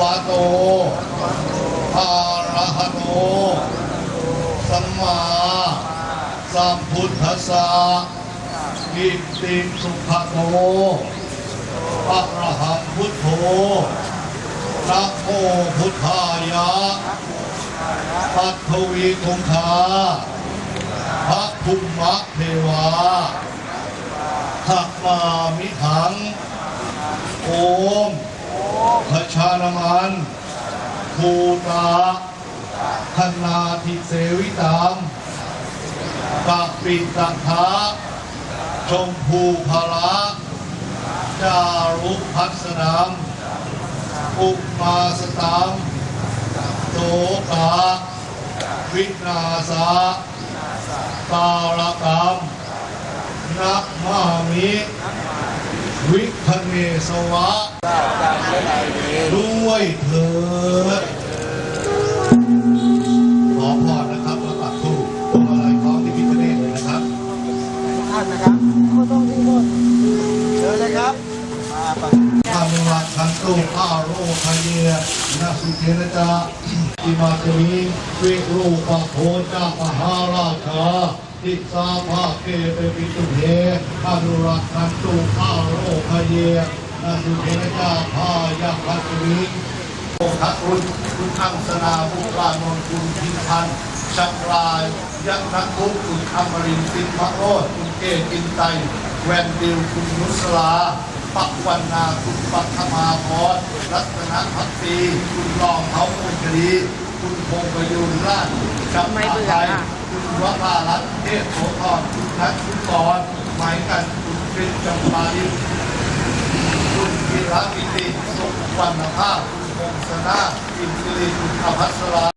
วะโตอะระหะโตสัมมาสัมพุทธัสสะกิตติสุขโตอะระหังพุทโธนะโมพุทธายะปัทวีคงคาพระภูมะเทวาหักมามิหัง โอม พชานมันภูตาธนาทิเสวิตามกาปิตทะชมพูภระจารุพัสนามอุมาสตามโตกาวินาสาตาลกรรมนักมามิ วิคเนสวะด้วยเถิดขอพรนะครับแล้วปักทูปตรงอะไรของที่พิคเนตเลยนะครับท่านนะครับก็ต้องที่นู่นเชิญเลยครับมาปักทางวัดคันตุอาโรคเยนาสุเทนะจาอิมาจมีวิรูปโพจามหาราชา ทิสาภาเกเปปิตุเทอนุรักขันตุอาโรคเยนาสุเทนจาพายาคัจมีอคคุณคุณอังสนาบุรานนคุณพิมพันธ์ชักรายยักษ์นักบุกคุณอมรินทร์สินพระโรธคุณเกกินไตแวนดิวคุณนุสลาปักวันนาคุณปัทมาพรรัตนพักดีคุณรองเขาองคดีคุณพงประยุนราชชักไม่เบื่อไทย คุณวรารัตน์เทพโสธรคุณทัศน์คุณกรหมายกันคุณเป็นจำปาลิคุณพิระกิติสุวรรณภาพคุณพงศนาอินทรีคุณอภัสรา